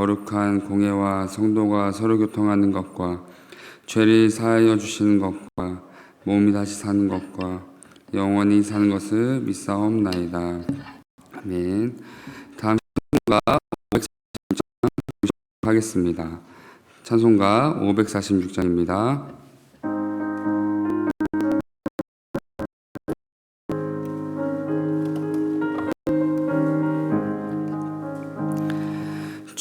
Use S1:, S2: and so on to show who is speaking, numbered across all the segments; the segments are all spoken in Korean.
S1: 거룩한 공예와 성도가 서로 교통하는 것과 죄를 사하여 주시는 것과 몸이 다시 사는 것과 영원히 사는 것을 믿사옵나이다. 아멘. 다음 찬송가 546장 하겠습니다. 찬송가 546장입니다.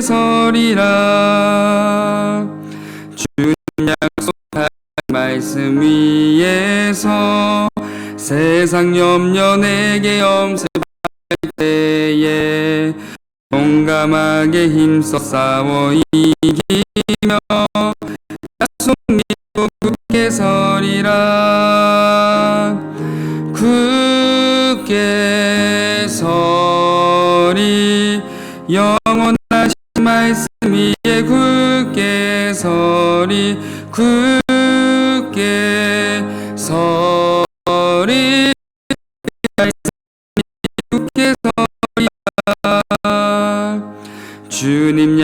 S1: 굳게 서리라. 주님 약속한 말씀 위에서 세상 염려 내게 염색할 때에 용감하게 힘써 싸워 이기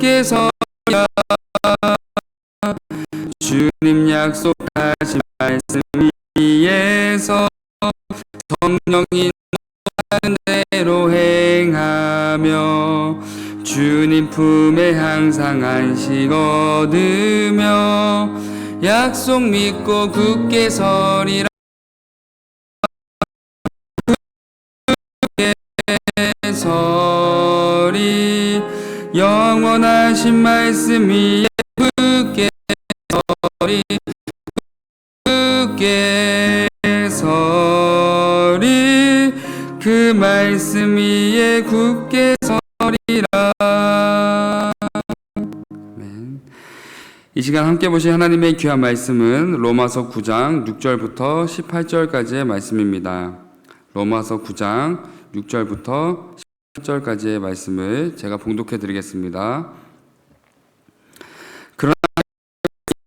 S1: 굳게 서야. 주님 약속하신 말씀 위에서 성령이 하는 대로 행하며 주님 품에 항상 안식 얻으며 약속 믿고 굳게 서리라. 굳게 서리 영원하신 말씀 위에 굳게 서리 굳게 서리 그 말씀 위에 굳게 서리라. 이 시간 함께 보실 하나님의 귀한 말씀은 로마서 9장 6절부터 18절까지의 말씀입니다. 로마서 9장 6절부터 18절까지의 말씀을 제가 봉독해 드리겠습니다. 그러나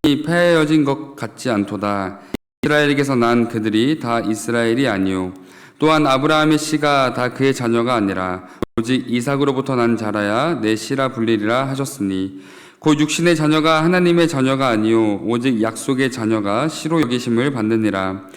S1: 이 패해여진 것 같지 않도다. 이스라엘에게서 난 그들이 다 이스라엘이 아니요 또한 아브라함의 씨가 다 그의 자녀가 아니라 오직 이삭으로부터 난 자라야 내 씨라 불리리라 하셨으니 곧 육신의 자녀가 하나님의 자녀가 아니요 오직 약속의 자녀가 씨로 여기심을 받느니라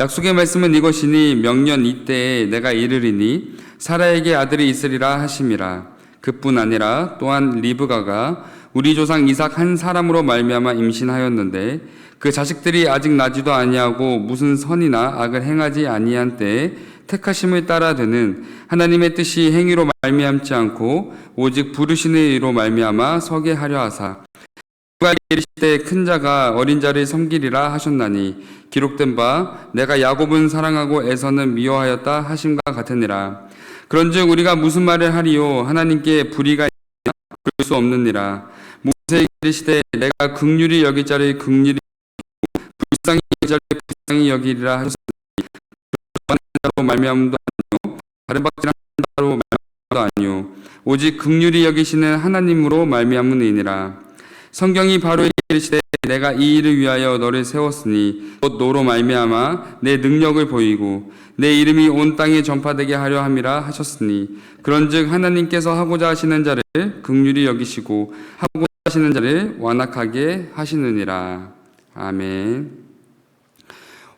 S1: 약속의 말씀은 이것이니 명년 이때에 내가 이르리니 사라에게 아들이 있으리라 하심이라. 그뿐 아니라 또한 리브가가 우리 조상 이삭 한 사람으로 말미암아 임신하였는데 그 자식들이 아직 나지도 아니하고 무슨 선이나 악을 행하지 아니한 때에 택하심을 따라 되는 하나님의 뜻이 행위로 말미암지 않고 오직 부르시는 이로 말미암아 서게 하려 하사 누가 이르시되 큰 자가 어린 자를 섬기리라 하셨나니 기록된 바 내가 야곱은 사랑하고 에서는 미워하였다 하심과 같으니라. 그런즉 우리가 무슨 말을 하리요? 하나님께 불의가 있나 그럴 수 없느니라. 모세에게 이르시되 내가 극률이 여길 자를 극률이 불쌍히 여길 자를 불쌍히 여기리라 하셨으니 자로 말미암음도 아니요. 다른 박질한 자로 말미암음도 아니요. 오직 극률이 여기시는 하나님으로 말미암음이니라 성경이 바로 이르시되 내가 이 일을 위하여 너를 세웠으니 곧 너로 말미암아 내 능력을 보이고 내 이름이 온 땅에 전파되게 하려 함이라 하셨으니 그런즉 하나님께서 하고자 하시는 자를 극률이 여기시고 하고자 하시는 자를 완악하게 하시느니라 아멘.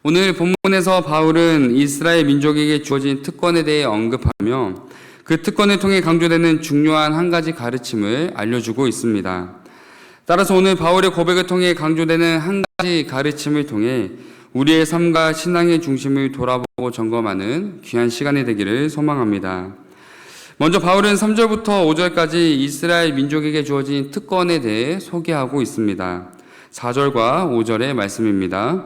S1: 오늘 본문에서 바울은 이스라엘 민족에게 주어진 특권에 대해 언급하며 그 특권을 통해 강조되는 중요한 한 가지 가르침을 알려주고 있습니다. 따라서 오늘 바울의 고백을 통해 강조되는 한 가지 가르침을 통해 우리의 삶과 신앙의 중심을 돌아보고 점검하는 귀한 시간이 되기를 소망합니다. 먼저 바울은 3절부터 5절까지 이스라엘 민족에게 주어진 특권에 대해 소개하고 있습니다. 4절과 5절의 말씀입니다.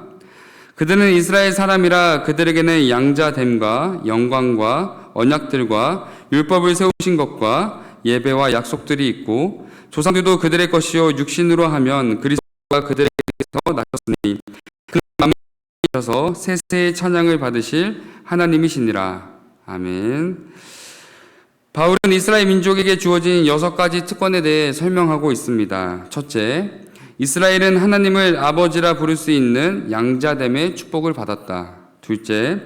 S1: 그들은 이스라엘 사람이라 그들에게는 양자됨과 영광과 언약들과 율법을 세우신 것과 예배와 약속들이 있고 조상들도 그들의 것이요 육신으로 하면 그리스도가 그들에게서 나셨으니 그 마음에 셔서 세세의 찬양을 받으실 하나님이시니라. 아멘. 바울은 이스라엘 민족에게 주어진 여섯 가지 특권에 대해 설명하고 있습니다. 첫째, 이스라엘은 하나님을 아버지라 부를 수 있는 양자됨의 축복을 받았다. 둘째,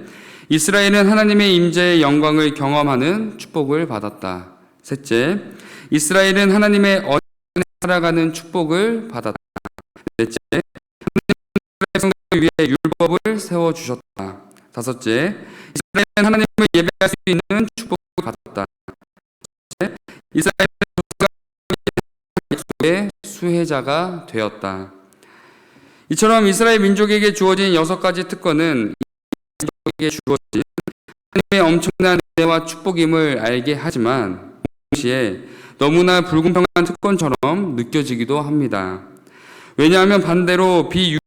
S1: 이스라엘은 하나님의 임재의 영광을 경험하는 축복을 받았다. 셋째, 이스라엘은 하나님의 언약에 살아가는 축복을 받았다. 넷째, 성경을 위해 율법을 세워 주셨다. 다섯째, 이스라엘은 하나님을 예배할 수 있는 축복을 받았다. 셋째, 이스라엘은 수혜자가 되었다. 이처럼 이스라엘 민족에게 주어진 여섯 가지 특권은 민족에게 주어진 하나님의 엄청난 은혜와 축복임을 알게 하지만 동시에 너무나 불공평한 특권처럼 느껴지기도 합니다. 왜냐하면 반대로 비유리에게는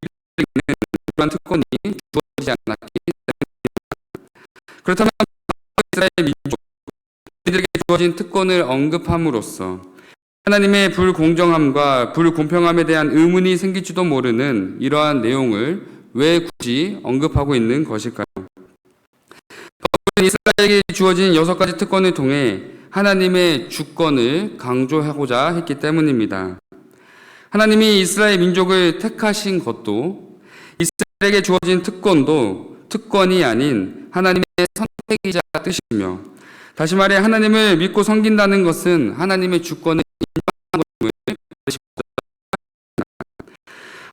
S1: 이러한 특권이 주어지지 않았기 때문입니다. 그렇다면 이스라엘 민족, 그들에게 주어진 특권을 언급함으로써 하나님의 불공정함과 불공평함에 대한 의문이 생길지도 모르는 이러한 내용을 왜 굳이 언급하고 있는 것일까요? 이스라엘에게 주어진 여섯 가지 특권을 통해 하나님의 주권을 강조하고자 했기 때문입니다. 하나님이 이스라엘 민족을 택하신 것도 이스라엘에게 주어진 특권도 특권이 아닌 하나님의 선택이자 뜻이며 다시 말해 하나님을 믿고 섬긴다는 것은 하나님의 주권을 인정하는 것임을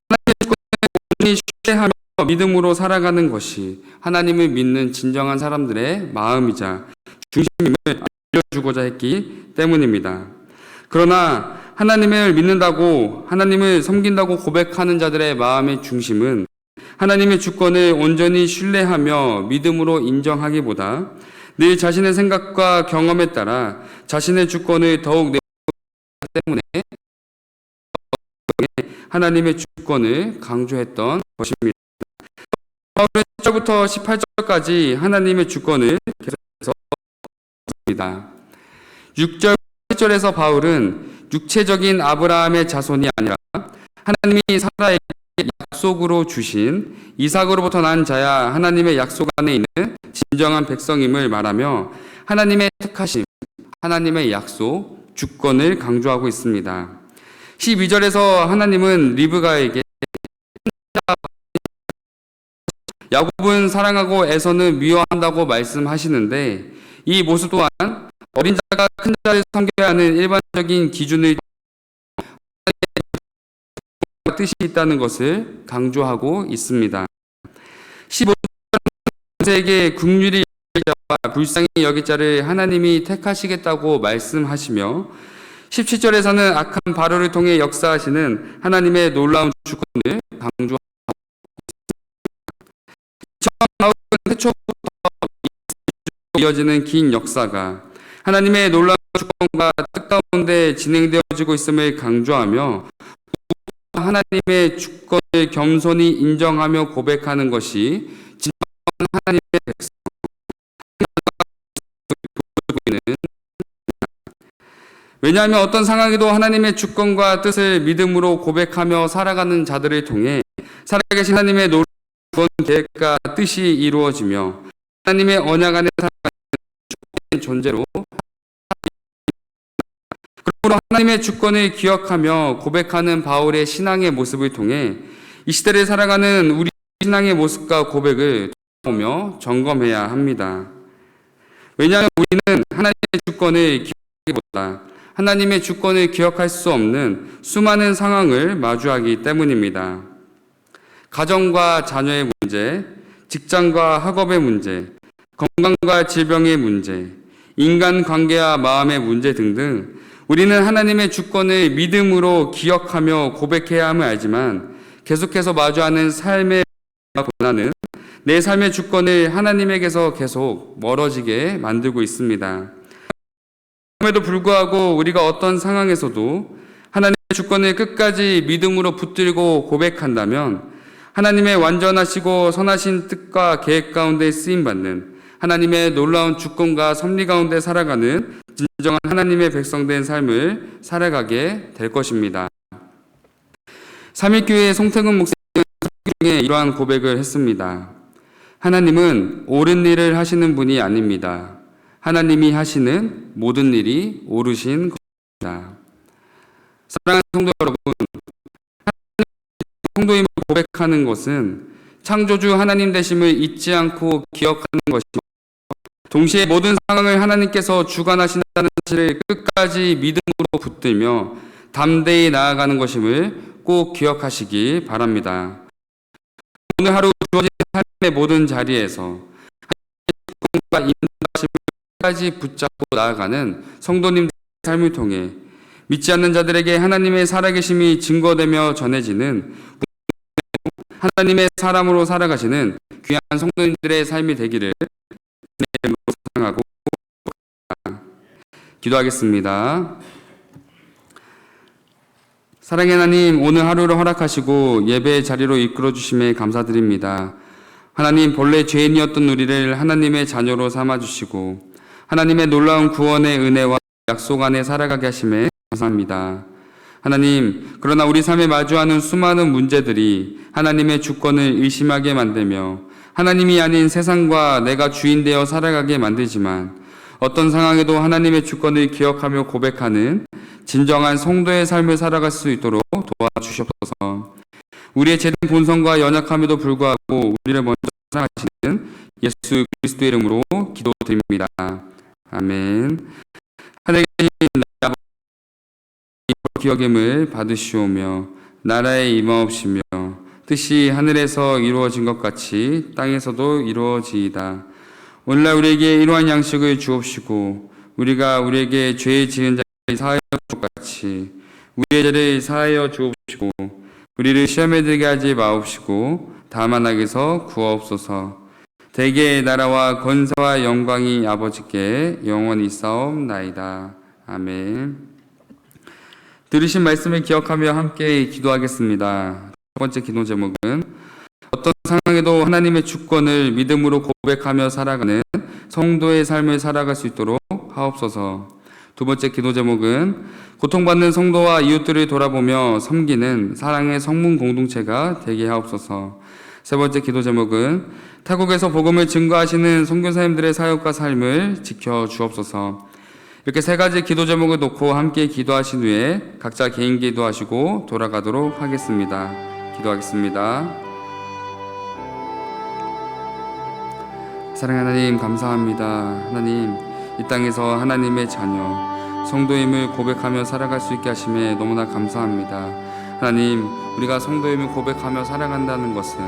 S1: 하나님의 주권을 온전히 신뢰하며 믿음으로 살아가는 것이 하나님을 믿는 진정한 사람들의 마음이자 중심임을 주고자 했기 때문입니다. 그러나 하나님을 믿는다고 하나님을 섬긴다고 고백하는 자들의 마음의 중심은 하나님의 주권을 온전히 신뢰하며 믿음으로 인정하기보다 늘 자신의 생각과 경험에 따라 자신의 주권을 더욱 내기 때문에 하나님의 주권을 강조했던 것입니다. 바울은 1절부터 18절까지 하나님의 주권을 계속 해서 니다 6절 8절에서 바울은 육체적인 아브라함의 자손이 아니라 하나님이 사라에게 약속으로 주신 이삭으로부터 난 자야 하나님의 약속 안에 있는 진정한 백성임을 말하며 하나님의 택하심, 하나님의 약속, 주권을 강조하고 있습니다. 12절에서 하나님은 리브가에게 야곱은 사랑하고 에서는 미워한다고 말씀하시는데 이 모습 또한 어린 자가 큰 자를 섬겨야 하는 일반적인 기준의 뜻이 있다는 것을 강조하고 있습니다. 15절에게 국률이 자와 불쌍히 여길 자를 하나님이 택하시겠다고 말씀하시며 17절에서는 악한 바로를 통해 역사하시는 하나님의 놀라운 주권을 강조하고 있습니다. 바울은 태초부터 이어지는 긴 역사가 하나님의 놀라운 주권과 뜻 가운데 진행되어지고 있음을 강조하며 하나님의 주권을 겸손히 인정하며 고백하는 것이 진정한 하나님의 백성 보이는 왜냐하면 어떤 상황에도 하나님의 주권과 뜻을 믿음으로 고백하며 살아가는 자들을 통해 살아계신 하나님의 놀라운 계획과 뜻이 이루어지며 하나님의 언약 안에 축복된 존재로 그러므로 하나님의 주권을 기억하며 고백하는 바울의 신앙의 모습을 통해 이 시대를 살아가는 우리 신앙의 모습과 고백을 보며 점검해야 합니다. 왜냐하면 우리는 하나님의 주권을 기억하기보다 하나님의 주권을 기억할 수 없는 수많은 상황을 마주하기 때문입니다. 가정과 자녀의 문제, 직장과 학업의 문제, 건강과 질병의 문제, 인간 관계와 마음의 문제 등등 우리는 하나님의 주권을 믿음으로 기억하며 고백해야 함을 알지만 계속해서 마주하는 삶의 고난은 내 삶의 주권을 하나님에게서 계속 멀어지게 만들고 있습니다. 그럼에도 불구하고 우리가 어떤 상황에서도 하나님의 주권을 끝까지 믿음으로 붙들고 고백한다면 하나님의 완전하시고 선하신 뜻과 계획 가운데 쓰임 받는 하나님의 놀라운 주권과 섭리 가운데 살아가는 진정한 하나님의 백성된 삶을 살아가게 될 것입니다. 삼일교회 송태근 목사님은 이러한 고백을 했습니다. 하나님은 옳은 일을 하시는 분이 아닙니다. 하나님이 하시는 모든 일이 옳으신 것입니다. 사랑하는 성도 여러분, 성도임을 고백하는 것은 창조주 하나님 되심을 잊지 않고 기억하는 것이며 동시에 모든 상황을 하나님께서 주관하신다는 사실을 끝까지 믿음으로 붙들며 담대히 나아가는 것임을 꼭 기억하시기 바랍니다. 오늘 하루 주어진 삶의 모든 자리에서 하나님의 인도하심을 끝까지 붙잡고 나아가는 성도님들의 삶을 통해 믿지 않는 자들에게 하나님의 살아계심이 증거되며 전해지는 하나님의 사람으로 살아가시는 귀한 성도님들의 삶이 되기를 사랑하고 기도하겠습니다. 사랑의 하나님, 오늘 하루를 허락하시고 예배의 자리로 이끌어 주심에 감사드립니다. 하나님, 본래 죄인이었던 우리를 하나님의 자녀로 삼아 주시고 하나님의 놀라운 구원의 은혜와 약속 안에 살아가게 하심에 감사합니다. 하나님, 그러나 우리 삶에 마주하는 수많은 문제들이 하나님의 주권을 의심하게 만들며 하나님이 아닌 세상과 내가 주인 되어 살아가게 만들지만 어떤 상황에도 하나님의 주권을 기억하며 고백하는 진정한 성도의 삶을 살아갈 수 있도록 도와주시옵소서. 우리의 제된 본성과 연약함에도 불구하고 우리를 먼저 사랑하시는 예수 그리스도의 이름으로 기도드립니다. 아멘. 나의 아버지 기억임을 받으시오며 나라의 임하옵시며 뜻이 하늘에서 이루어진 것 같이 땅에서도 이루어지이다. 오늘날 우리에게 이러한 양식을 주옵시고 우리가 우리에게 죄 지은 자를 사하여 주 같이 우리의 죄를 사하여 주옵시고 우리를 시험에 들게 하지 마옵시고 다만 악에서 구하옵소서. 대개의 나라와 권세와 영광이 아버지께 영원히 싸움나이다. 아멘. 들으신 말씀을 기억하며 함께 기도하겠습니다. 첫 번째 기도 제목은 어떤 상황에도 하나님의 주권을 믿음으로 고백하며 살아가는 성도의 삶을 살아갈 수 있도록 하옵소서. 두 번째 기도 제목은 고통받는 성도와 이웃들을 돌아보며 섬기는 사랑의 성문 공동체가 되게 하옵소서. 세 번째 기도 제목은 타국에서 복음을 증거하시는 선교사님들의 사역과 삶을 지켜 주옵소서. 이렇게 세 가지 기도 제목을 놓고 함께 기도하신 후에 각자 개인 기도하시고 돌아가도록 하겠습니다. 기도하겠습니다. 사랑하는 하나님 감사합니다. 하나님 이 땅에서 하나님의 자녀 성도임을 고백하며 살아갈 수 있게 하심에 너무나 감사합니다. 하나님 우리가 성도임을 고백하며 살아간다는 것은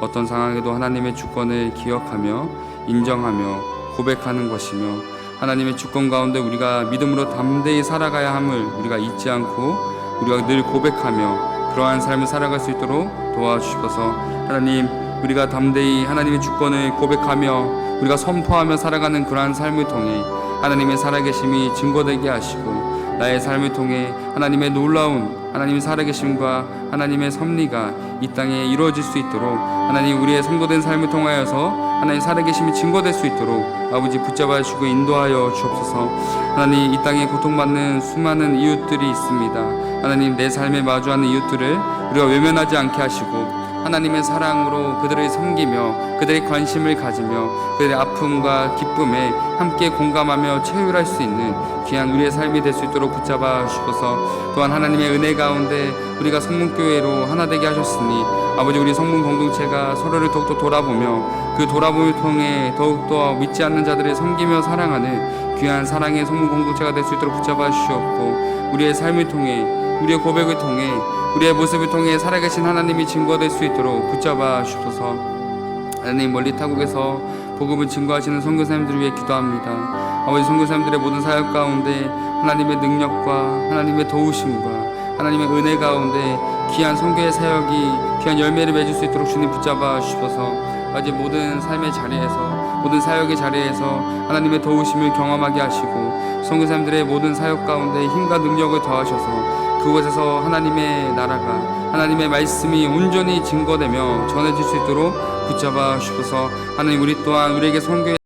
S1: 어떤 상황에도 하나님의 주권을 기억하며 인정하며 고백하는 것이며 하나님의 주권 가운데 우리가 믿음으로 담대히 살아가야 함을 우리가 잊지 않고 우리가 늘 고백하며 그러한 삶을 살아갈 수 있도록 도와주시옵소서. 하나님 우리가 담대히 하나님의 주권을 고백하며 우리가 선포하며 살아가는 그러한 삶을 통해 하나님의 살아계심이 증거되게 하시고 나의 삶을 통해 하나님의 놀라운 하나님의 살아계심과 하나님의 섭리가 이 땅에 이루어질 수 있도록 하나님 우리의 성도된 삶을 통하여서 하나님 살아계심이 증거될 수 있도록 아버지 붙잡아 주시고 인도하여 주옵소서. 하나님 이 땅에 고통받는 수많은 이웃들이 있습니다. 하나님 내 삶에 마주하는 이웃들을 우리가 외면하지 않게 하시고 하나님의 사랑으로 그들을 섬기며 그들의 관심을 가지며 그들의 아픔과 기쁨에 함께 공감하며 체휼할 수 있는 귀한 우리의 삶이 될 수 있도록 붙잡아 주셔서. 또한 하나님의 은혜 가운데 우리가 성문교회로 하나 되게 하셨으니 아버지 우리 성문 공동체가 서로를 더욱더 돌아보며 그 돌아봄을 통해 더욱더 믿지 않는 자들을 섬기며 사랑하는 귀한 사랑의 성문 공동체가 될 수 있도록 붙잡아 주시옵고 우리의 삶을 통해 우리의 고백을 통해 우리의 모습을 통해 살아계신 하나님이 증거될 수 있도록 붙잡아 주셔서 하나님 멀리 타국에서 복음을 증거하시는 선교사님들을 위해 기도합니다. 아버지 선교사님들의 모든 사역 가운데 하나님의 능력과 하나님의 도우심과 하나님의 은혜 가운데 귀한 선교의 사역이 귀한 열매를 맺을 수 있도록 주님 붙잡아 주셔서. 아버지 모든 삶의 자리에서 모든 사역의 자리에서 하나님의 도우심을 경험하게 하시고 선교사님들의 모든 사역 가운데 힘과 능력을 더하셔서 그곳에서 하나님의 나라가 하나님의 말씀이 온전히 증거되며 전해질 수 있도록 붙잡아 주셔서. 하나님 우리 또한 우리에게 선교의